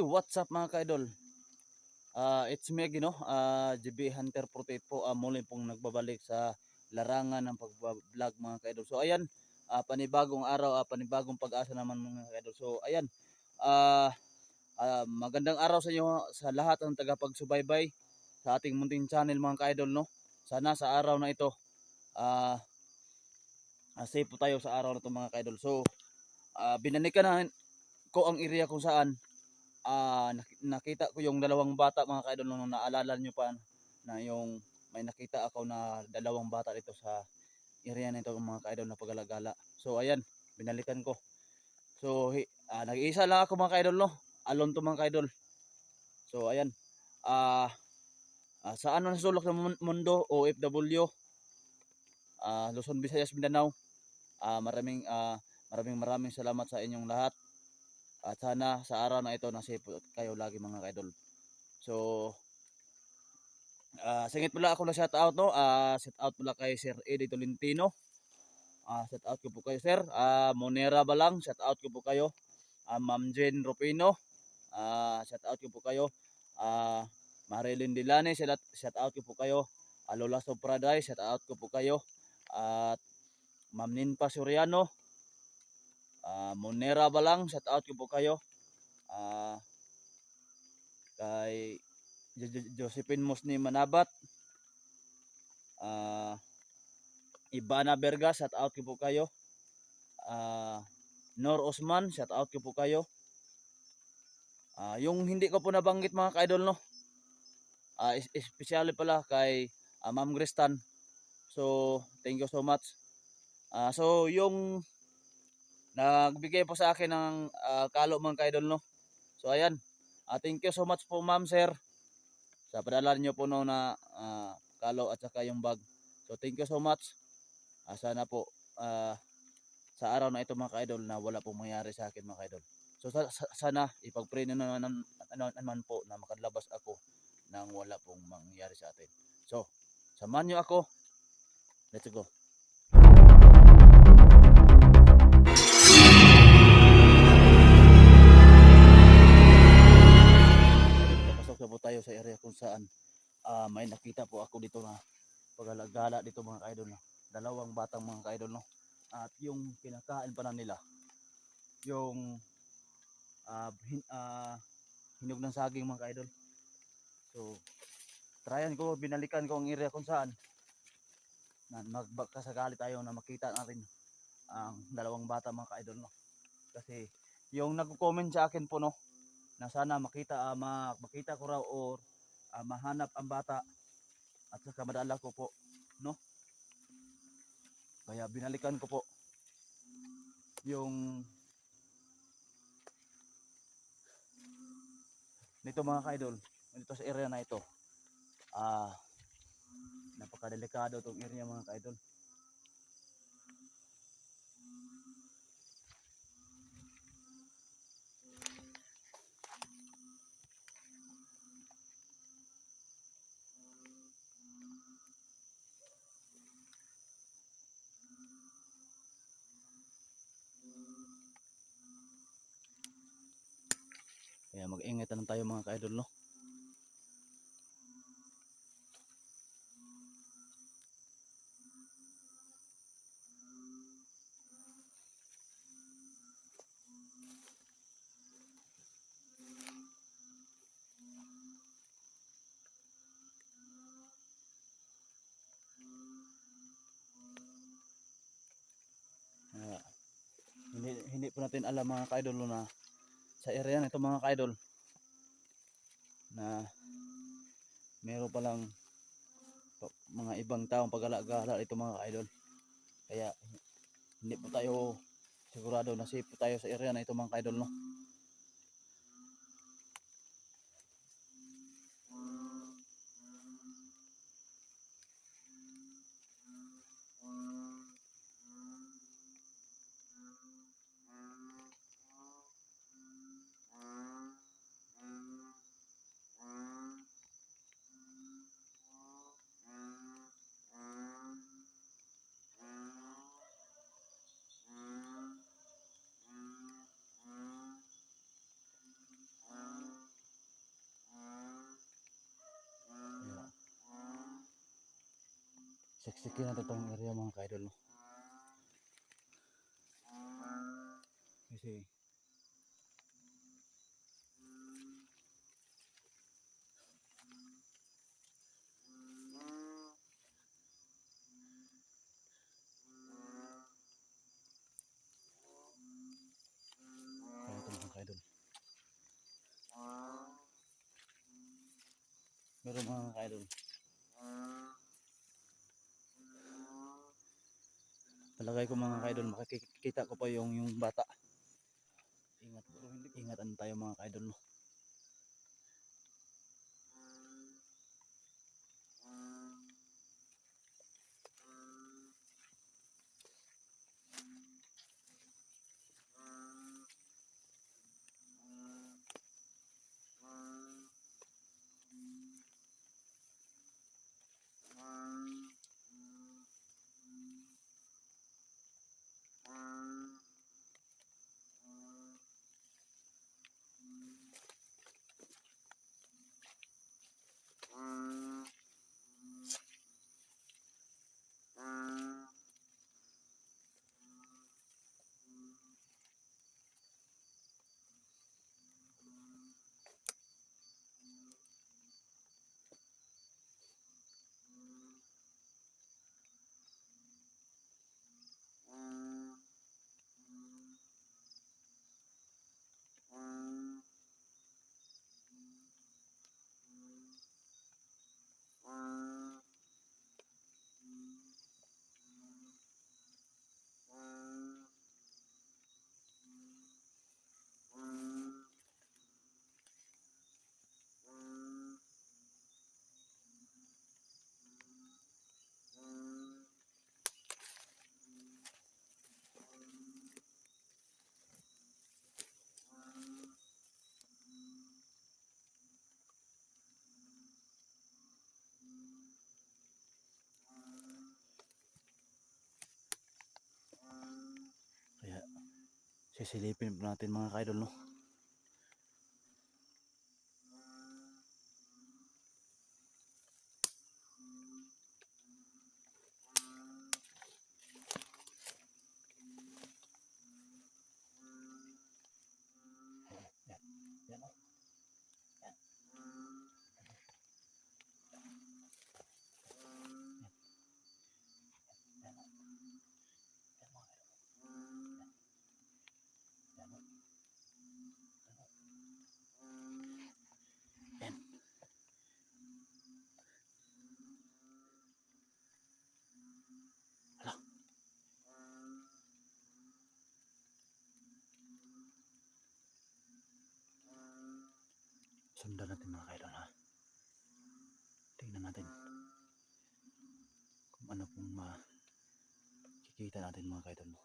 what's up mga ka-idol? Ah, it's me again, no? Ah, GB Hunter 48 po. Ah, muli pong nagbabalik sa larangan ng pag-vlog mga ka-idol. So ayan, ah, panibagong araw, ah, panibagong pag-asa naman mga ka-idol. So ayan, ah, ah, magandang araw sa inyo sa lahat ng tagapagsubaybay sa ating munting channel mga ka-idol, no? Sana sa araw na ito, ah, ah, safe po tayo sa araw na ito mga ka-idol. So, ah, binalikan na ko ang area kung saan nak- nakita ko yung dalawang bata mga kaidol nung naalala nyo pa na yung may nakita ako na dalawang bata dito sa area na ito mga kaidol na pagalagala. So ayan, binalikan ko. So ah, nag-iisa lang ako mga kaidol no. Alone to mga kaidol. So ayan. Ah ah, sa ano na sulok ng mun- mundo OFW ah Luzon, Visayas, Mindanao. Ah maraming ah, maraming maraming salamat sa inyong lahat. At sana sa araw na ito nasip kayo lagi mga kaidol. So ah singit pala ako na shout out no. Ah shout out pala kay Sir Eddie Tolentino. Ah shout out ko po kayo sir. Ah Monera Balang, shout out ko po kayo. Ah Ma'am Jane Rupino. Ah shout out ko po kayo. Ah Marilyn Dilane, shout out, ko po kayo. Ah, Lola Sopraday, shout out ko po kayo. At Ma'am Ninpa Soriano, Ah, Monera ba lang? Shout out ko po kayo. Ah, kay Jo- Jo- Josephine Musni Manabat. Ah, Ibana Berga, shout out ko po kayo. Ah, Nor Osman, shout out ko po kayo. Ah, yung hindi ko po nabanggit mga ka-idol no. Es- especially pala kay ah, Ma'am Gristan. So, thank you so much. Ah, so yung nagbigay po sa akin ng ah, kalo mga kaidol no. So ayan. Ah, thank you so much po ma'am sir sa padala niyo po no na ah, kalo at saka yung bag. So thank you so much. Ah, sana po ah, sa araw na ito mga kaidol na wala pong mangyari sa akin mga kaidol. So sa- sa- sana ipag-pray na naman, naman po na makalabas ako nang wala pong mangyari sa atin. So, samahan niyo ako. Let's go. Kung saan ah, may nakita po ako dito na pagalagala dito mga kaidol no. Dalawang batang mga kaidol no. At yung pinakain pa na nila yung ah, hin, ah, hinog ng saging mga kaidol. So tryan ko binalikan ko ang area kung saan na magbakasakali tayo na makita natin ang dalawang bata mga kaidol no. Kasi yung nagko-comment sa akin po no na sana makita ma- makita ko raw or ah, mahanap ang bata. At saka madala ko po no? Kaya binalikan ko po yung nito mga kaidol dito sa area na ito. Ah napakadelikado tong area mga kaidol Kaya mag-ingat lang tayo mga ka-idol no. Kaya, hindi, hindi po natin alam mga ka-idol na sa area na ito mga ka-idol na meron palang pa- mga ibang taong pag-alagala ito mga ka-idol. Kaya hindi po tayo sigurado na safe po tayo sa area na ito mga ka-idol no Siksikin natin itong area mga ka-idol. No? Kasi ka-idol. Meron mga ka-idol. Palagay ko mga ka-idol, makikita ko pa yung yung bata. Ingat po. Ingatan tayo mga ka-idol. No? Sisilipin natin mga ka-idol. No? Sundan natin mga kaidol ha. Tingnan natin. Kung ano pong makikita natin mga kaidol. no?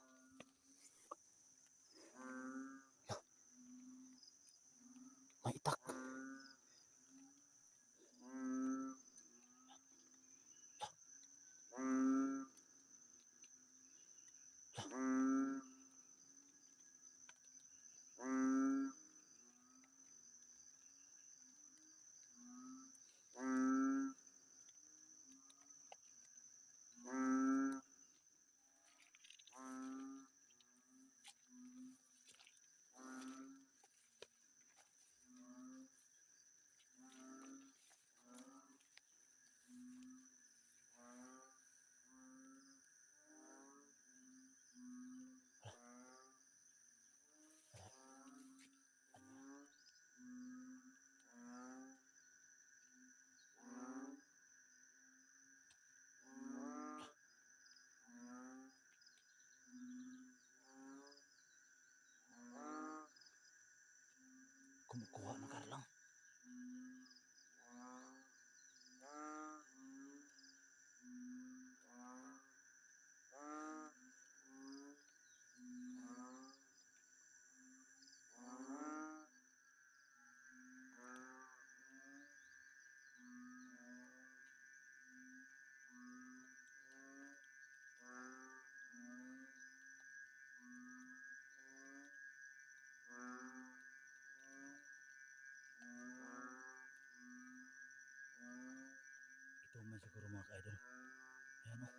siguro mga ka-idol. Ayan o.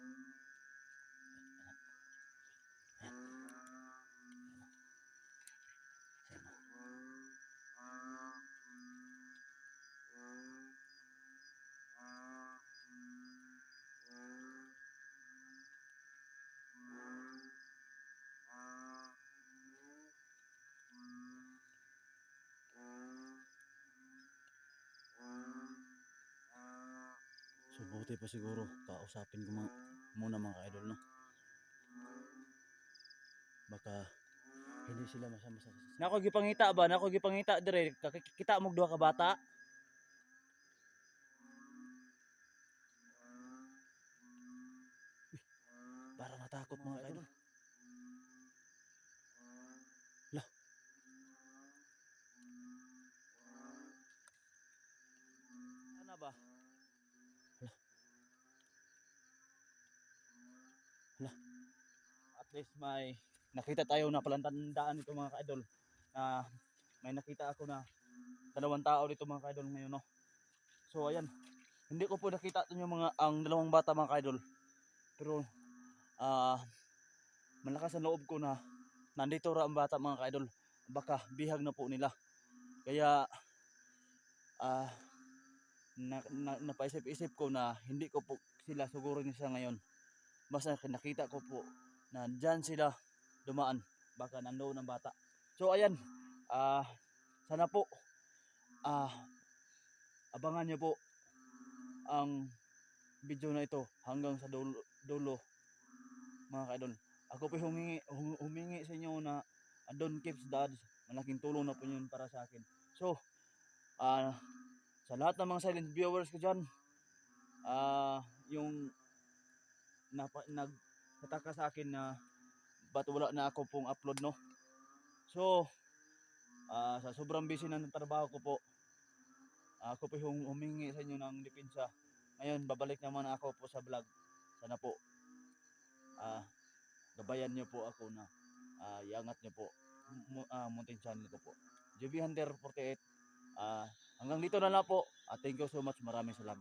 mabuti pa siguro kausapin ko mga, muna mga idol no. Baka hindi sila masama sa Nako gipangita ba? Nako gipangita dire. Kita mo duha ka bata. Uy, Para natakot mga idol. Lah. Ano ba? Lah. Lah. At least may nakita tayo na palang tandaan ito mga ka-idol. Na may nakita ako na dalawang tao dito mga ka-idol ngayon no. So ayan, hindi ko po nakita ito yung mga ang dalawang bata mga ka-idol. Pero ah malakas ang loob ko na nandito ra ang bata mga ka-idol. Baka bihag na po nila. Kaya ah na, na, napaisip-isip ko na hindi ko po sila sugurin sa ngayon. Basta nakita ko po na dyan sila dumaan. Baka nandoon ang bata. So ayan, ah sana po ah abangan niyo po ang video na ito hanggang sa dulo, dulo mga kaidol. Ako po humingi, hum- humingi sa inyo na uh, don't keep dad. Malaking tulong na po yun para sa akin. So, ah sa lahat ng mga silent viewers ko dyan, ah yung nag nataka sa akin na ba't wala na ako pong upload no. So, ah sa sobrang busy na ng trabaho ko po, ako po yung humingi sa inyo ng depensa. Ngayon, babalik naman ako po sa vlog. Sana po, ah gabayan niyo po ako na ah iangat niyo po mu, ah, muntin channel ko po. JB Hunter 48. Ah hanggang dito na lang po. Ah, thank you so much. Maraming salamat.